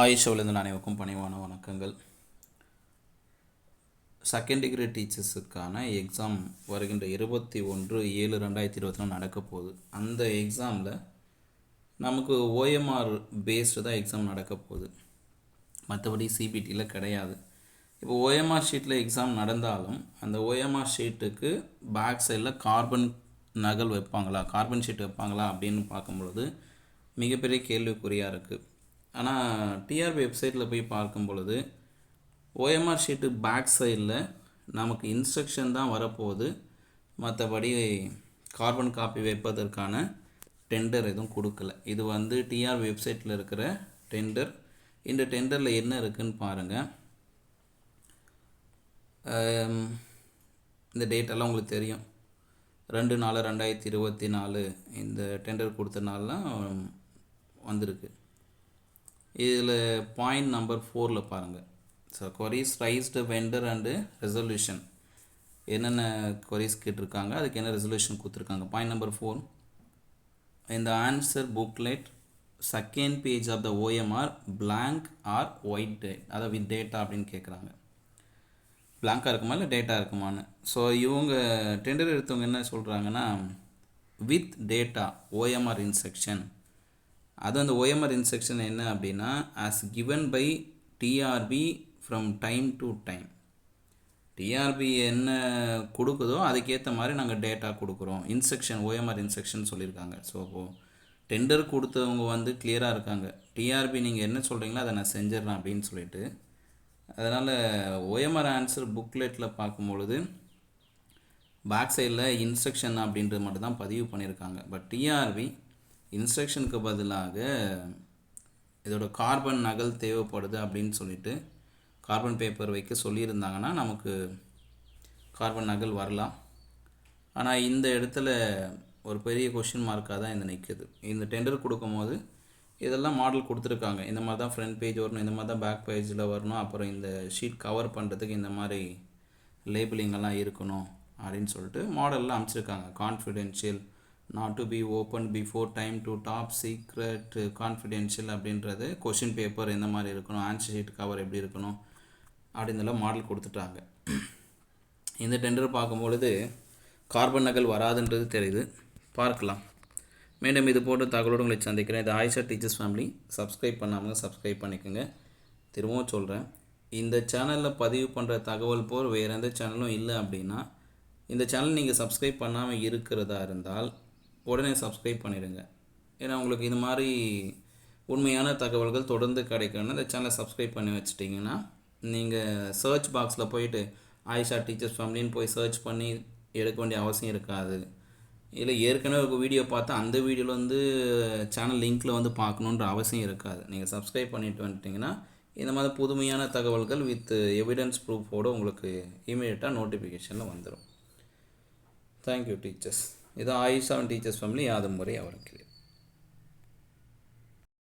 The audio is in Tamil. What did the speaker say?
ஆயிஷாவிலிருந்து அனைவருக்கும் பணிவான வணக்கங்கள். செகண்ட் டிகிரி டீச்சர்ஸுக்கான எக்ஸாம் வருகின்ற இருபத்தி ஒன்று ஏழு ரெண்டாயிரத்தி இருபத்தி நாலு நடக்க போகுது. அந்த எக்ஸாமில் நமக்கு ஓஎம்ஆர் பேஸ்டு தான் எக்ஸாம் நடக்க போகுது. மற்றபடி சிபிடியில் கிடையாது. இப்போ ஓஎம்ஆர் ஷீட்டில் எக்ஸாம் நடந்தாலும் அந்த ஓஎம்ஆர் ஷீட்டுக்கு பேக் சைடில் கார்பன் நகல் வைப்பாங்களா? கார்பன் ஷீட் வைப்பாங்களா? அப்படின்னு பார்க்கும்பொழுது மிகப்பெரிய கேள்விக்குறியாக இருக்குது ஆனால் டிஆர்பி வெப்சைட்டில் போய் பார்க்கும் பொழுது ஓஎம்ஆர் ஷீட்டு பேக் சைடில் நமக்கு இன்ஸ்ட்ரக்ஷன் தான் வரப்போகுது. மற்றபடி கார்பன் காப்பி வைப்பதற்கான டெண்டர் எதுவும் கொடுக்கல. இது வந்து டிஆர் வெப்சைட்டில் இருக்கிற டெண்டர் இந்த டெண்டரில் என்ன இருக்குன்னு பாருங்கள் இந்த டேட்டெல்லாம் உங்களுக்கு தெரியும். ரெண்டு நாலு ரெண்டாயிரத்தி இருபத்தி நாலு இந்த டெண்டர் கொடுத்த நாள்லாம் வந்திருக்கு. இதில் பாயிண்ட் நம்பர் ஃபோரில் பாருங்கள் so queries raised vendor and resolution என்னென்ன கொரிஸ் கேட்டிருக்காங்க? அதுக்கு என்ன ரெசல்யூஷன் கொடுத்துருக்காங்க? பாயிண்ட் நம்பர் ஃபோர் இந்த answer booklet second page of the OMR blank or white date அதாவது வித் டேட்டா அப்படின்னு கேட்குறாங்க. பிளாங்காக இருக்குமா இல்லை டேட்டா இருக்குமான்னு? ஸோ இவங்க டெண்டர் எடுத்தவங்க என்ன சொல்கிறாங்கன்னா வித் டேட்டா ஓஎம்ஆர் இன்செக்ஷன் அது அந்த ஓஎம்ஆர் இன்ஸ்ட்ரக்ஷன் என்ன அப்படின்னா as given by TRB from time to time TRB என்ன கொடுக்குதோ அதுக்கேற்ற மாதிரி நாங்கள் டேட்டா கொடுக்குறோம். இன்ஸ்ட்ரக்ஷன் ஓஎம்ஆர் இன்ஸ்ட்ரக்ஷன் சொல்லியிருக்காங்க. ஸோ அப்போது டெண்டர் கொடுத்தவங்க வந்து கிளியராக இருக்காங்க. டிஆர்பி நீங்கள் என்ன சொல்கிறீங்களோ அதை நான் செஞ்சிடறேன் அப்படின்னு சொல்லிட்டு அதனால் ஓஎம்ஆர் ஆன்சர் புக்லெட்டில் பார்க்கும்பொழுது பேக் சைடில் இன்ஸ்ட்ரக்ஷன் அப்படின்றது மட்டும் தான் பதிவு பண்ணியிருக்காங்க. பட் டிஆர்பி இன்ஸ்ட்ரக்ஷனுக்கு பதிலாக இதோட கார்பன் நகல் தேவைப்படுது அப்படின்னு சொல்லிட்டு கார்பன் பேப்பர் வைக்க சொல்லியிருந்தாங்கன்னா நமக்கு கார்பன் நகல் வரலாம். ஆனால் இந்த இடத்துல ஒரு பெரிய கொஷின் மார்க்காக தான் இது நிற்குது இந்த டெண்டர் கொடுக்கும்போது இதெல்லாம் மாடல் கொடுத்துருக்காங்க. இந்த மாதிரி தான் ஃப்ரண்ட் பேஜ் வரணும் இந்த மாதிரி தான் பேக் பேஜில் வரணும் அப்புறம் இந்த ஷீட் கவர் பண்ணுறதுக்கு இந்த மாதிரி லேபிளிங் எல்லாம் இருக்கணும் அப்படின்னு சொல்லிட்டு மாடல்லாம் அமைச்சிருக்காங்க confidential not to be open before time to top secret confidential அப்படின்றது கொஷின் பேப்பர் எந்த மாதிரி இருக்கணும் ஆன்சர் ஷீட் கவர் எப்படி இருக்கணும் அப்படின்னுலாம் மாடல் கொடுத்துட்டாங்க. இந்த டெண்டர் பார்க்கும்பொழுது கார்பன் நகல் வராதுன்றது தெரியுது. பார்க்கலாம். மீண்டும் இது போன்ற தகவலோடு உங்களை சந்திக்கிறேன். இது ஆயிஷா டீச்சர்ஸ் ஃபேமிலி சப்ஸ்கிரைப் பண்ணாமல் சப்ஸ்கிரைப் பண்ணிக்கோங்க. திரும்பவும் சொல்கிறேன் இந்த சேனலில் பதிவு பண்ணுற தகவல் போல் வேறு எந்த சேனலும் இல்லை அப்படின்னா இந்த சேனல் நீங்கள் சப்ஸ்கிரைப் பண்ணாமல் இருக்கிறதா இருந்தால் உடனே சப்ஸ்கிரைப் பண்ணிடுங்க. ஏன்னா உங்களுக்கு இது மாதிரி உண்மையான தகவல்கள் தொடர்ந்து கிடைக்கணும்னா இந்த சேனலை சப்ஸ்கிரைப் பண்ணி வச்சிட்டிங்கன்னா நீங்கள் சர்ச் பாக்ஸில் போயிட்டு ஆயிஷா டீச்சர்ஸ் ஃபேமிலின்னு போய் சர்ச் பண்ணி எடுக்க வேண்டிய அவசியம் இருக்காது. இல்லை ஏற்கனவே ஒரு வீடியோ பார்த்தா அந்த வீடியோவில் வந்து சேனல் லிங்க்கில் வந்து பார்க்கணுன்ற அவசியம் இருக்காது. நீங்கள் சப்ஸ்கிரைப் பண்ணிட்டு வந்துட்டிங்கன்னா இந்த மாதிரி புதுமையான தகவல்கள் வித் எவிடன்ஸ் ப்ரூஃபோடு உங்களுக்கு இமீடியட்டாக நோட்டிஃபிகேஷனில் வந்துடும் தேங்க்யூ டீச்சர்ஸ் இது ஆயுஷாவின் டீச்சர்ஸ் ஃபேமிலி யாதும் முறை அவருக்கு.